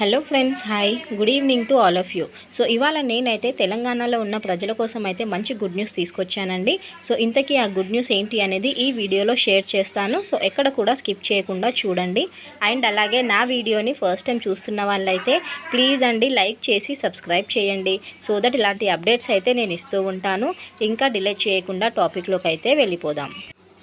Hello friends hi good evening to all of you so ఇవాళ నేనైతే తెలంగాణలో ఉన్న ప్రజల కోసం అయితే మంచి గుడ్ న్యూస్ తీసుకొచ్చానండి. సో ఇంతకీ ఆ గుడ్ న్యూస్ ఏంటి అనేది ఈ వీడియోలో షేర్ చేస్తాను. సో ఎక్కడ కూడా స్కిప్ చేయకుండా చూడండి. అండ్ అలాగే నా వీడియోని ఫస్ట్ టైం చూస్తున్న వాళ్ళైతే ప్లీజ్ అండి లైక్ చేసి సబ్స్క్రైబ్ చేయండి. సో దట్ ఇలాంటి అప్డేట్స్ అయితే నేను ఇస్తూ ఉంటాను. ఇంకా డిలే చేయకుండా టాపిక్లోకి అయితే వెళ్ళిపోదాం.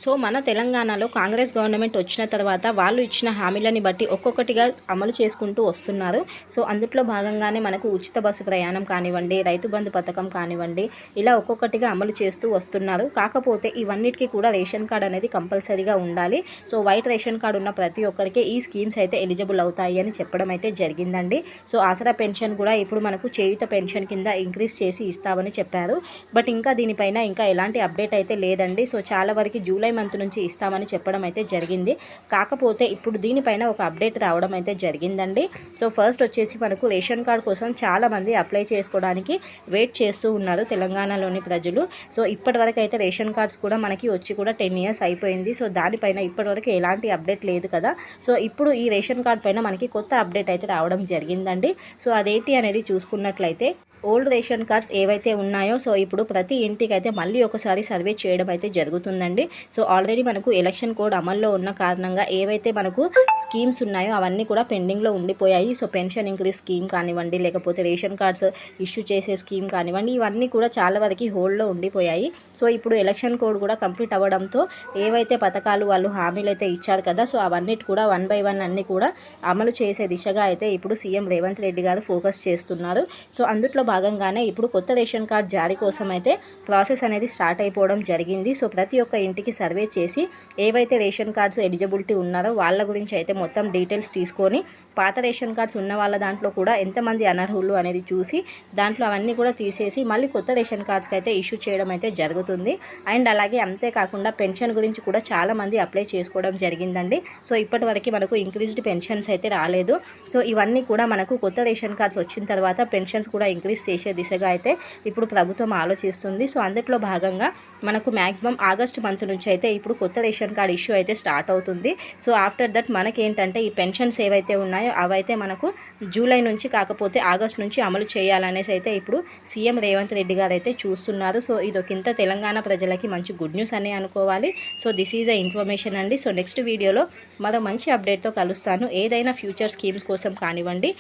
సో మన తెలంగాణలో కాంగ్రెస్ గవర్నమెంట్ వచ్చిన తర్వాత వాళ్ళు ఇచ్చిన హామీలని బట్టి ఒక్కొక్కటిగా అమలు చేసుకుంటూ వస్తున్నారు. సో అందుట్లో భాగంగానే మనకు ఉచిత బస్సు ప్రయాణం కానివ్వండి రైతు బంధు పథకం కానివ్వండి ఇలా ఒక్కొక్కటిగా అమలు చేస్తూ వస్తున్నారు. కాకపోతే ఇవన్నిటికీ కూడా రేషన్ కార్డ్ అనేది కంపల్సరీగా ఉండాలి. సో వైట్ రేషన్ కార్డు ఉన్న ప్రతి ఒక్కరికి ఈ స్కీమ్స్ అయితే ఎలిజిబుల్ అవుతాయి అని చెప్పడం అయితే జరిగిందండి. సో ఆసరా పెన్షన్ కూడా ఇప్పుడు మనకు చేయుత పెన్షన్ కింద ఇంక్రీజ్ చేసి ఇస్తామని చెప్పారు. బట్ ఇంకా దీనిపైన ఇంకా ఎలాంటి అప్డేట్ అయితే లేదండి. సో చాలా వరకు జూలై మంత్ నుంచి ఇస్తామని చెప్పడం అయితే జరిగింది. కాకపోతే ఇప్పుడు దీనిపైన ఒక అప్డేట్ రావడం అయితే జరిగిందండి. సో ఫస్ట్ వచ్చేసి మనకు రేషన్ కార్డ్ కోసం చాలామంది అప్లై చేసుకోవడానికి వెయిట్ చేస్తూ ఉన్నారు తెలంగాణలోని ప్రజలు. సో ఇప్పటివరకు అయితే రేషన్ కార్డ్స్ కూడా మనకి వచ్చి కూడా టెన్ ఇయర్స్ అయిపోయింది. సో దానిపైన ఇప్పటివరకు ఎలాంటి అప్డేట్ లేదు కదా. సో ఇప్పుడు ఈ రేషన్ కార్డ్ పైన మనకి కొత్త అప్డేట్ అయితే రావడం జరిగిందండి. సో అదేంటి అనేది చూసుకున్నట్లయితే ఓల్డ్ రేషన్ కార్డ్స్ ఏవైతే ఉన్నాయో సో ఇప్పుడు ప్రతి ఇంటికి అయితే మళ్ళీ ఒకసారి సర్వే చేయడం అయితే జరుగుతుందండి. సో ఆల్రెడీ మనకు ఎలక్షన్ కోడ్ అమల్లో ఉన్న కారణంగా ఏవైతే మనకు స్కీమ్స్ ఉన్నాయో అవన్నీ కూడా పెండింగ్లో ఉండిపోయాయి. సో పెన్షన్ ఇంక్రీజ్ స్కీమ్ కానివ్వండి లేకపోతే రేషన్ కార్డ్స్ ఇష్యూ చేసే స్కీమ్ కానివ్వండి ఇవన్నీ కూడా చాలా వరకు హోల్డ్లో ఉండిపోయాయి. సో ఇప్పుడు ఎలక్షన్ కోడ్ కూడా కంప్లీట్ అవ్వడంతో ఏవైతే పథకాలు వాళ్ళు హామీలు అయితే ఇచ్చారు కదా సో అవన్నిటి కూడా వన్ బై వన్ అన్ని కూడా అమలు చేసే దిశగా అయితే ఇప్పుడు సీఎం రేవంత్ రెడ్డి గారు ఫోకస్ చేస్తున్నారు. సో అందుట్లో భాగంగానే ఇప్పుడు కొత్త రేషన్ కార్డ్ జారీ కోసం అయితే ప్రాసెస్ అనేది స్టార్ట్ అయిపోవడం జరిగింది. సో ప్రతి ఒక్క ఇంటికి సర్వే చేసి ఏవైతే రేషన్ కార్డ్స్ ఎలిజిబిలిటీ ఉన్నారో వాళ్ళ గురించి అయితే మొత్తం డీటెయిల్స్ తీసుకొని పాత రేషన్ కార్డ్స్ ఉన్న వాళ్ళ దాంట్లో కూడా ఎంతమంది అనర్హులు అనేది చూసి దాంట్లో అవన్నీ కూడా తీసేసి మళ్ళీ కొత్త రేషన్ కార్డ్స్కి అయితే ఇష్యూ చేయడం అయితే జరుగుతుంది. అండ్ అలాగే అంతేకాకుండా పెన్షన్ గురించి కూడా చాలామంది అప్లై చేసుకోవడం జరిగిందండి. సో ఇప్పటి వరకు మనకు ఇంక్రీజ్డ్ పెన్షన్స్ అయితే రాలేదు. సో ఇవన్నీ కూడా మనకు కొత్త రేషన్ కార్డ్స్ వచ్చిన తర్వాత పెన్షన్స్ కూడా ఇంక్రీజ్ చేసే దిశగా అయితే ఇప్పుడు ప్రభుత్వం ఆలోచిస్తుంది. సో అందులో భాగంగా మనకు మ్యాక్సిమం ఆగస్ట్ మంత్ నుంచి అయితే ఇప్పుడు కొత్త రేషన్ కార్డ్ ఇష్యూ అయితే స్టార్ట్ అవుతుంది. సో ఆఫ్టర్ దట్ మనకేంటంటే ఈ పెన్షన్స్ ఏవైతే ఉన్నాయో అవైతే మనకు జూలై నుంచి కాకపోతే ఆగస్ట్ నుంచి అమలు చేయాలనేసి అయితే ఇప్పుడు సీఎం రేవంత్ రెడ్డి గారు అయితే చూస్తున్నారు. సో ఇదొకింత తెలంగాణ ప్రజలకి మంచి గుడ్ న్యూస్ అనే అనుకోవాలి. So this is a information అండి. సో నెక్స్ట్ వీడియోలో మరో మంచి అప్డేట్తో కలుస్తాను. ఏదైనా ఫ్యూచర్ స్కీమ్స్ కోసం కానివ్వండి.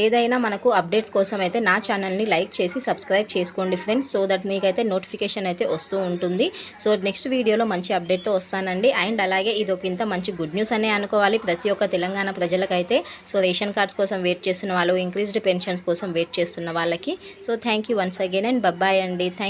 ఏదైనా మనకు అప్డేట్స్ కోసం అయితే నా ఛానల్ని లైక్ చేసి సబ్స్క్రైబ్ చేసుకోండి ఫ్రెండ్స్ సో దట్ మీకైతే నోటిఫికేషన్ అయితే వస్తూ ఉంటుంది. సో నెక్స్ట్ వీడియోలో మంచి అప్డేట్తో వస్తానండి. అండ్ అలాగే ఇది ఒక ఇంత మంచి గుడ్ న్యూస్ అనే అనుకోవాలి. ప్రతి ఒక్క తెలంగాణ ప్రజలకైతే సో రేషన్ కార్డ్స్ కోసం వెయిట్ చేస్తున్న వాళ్ళు ఇంక్రీజ్డ్ పెన్షన్స్ కోసం వెయిట్ చేస్తున్న వాళ్ళకి. So thank you once again and bye bye అండి. థ్యాంక్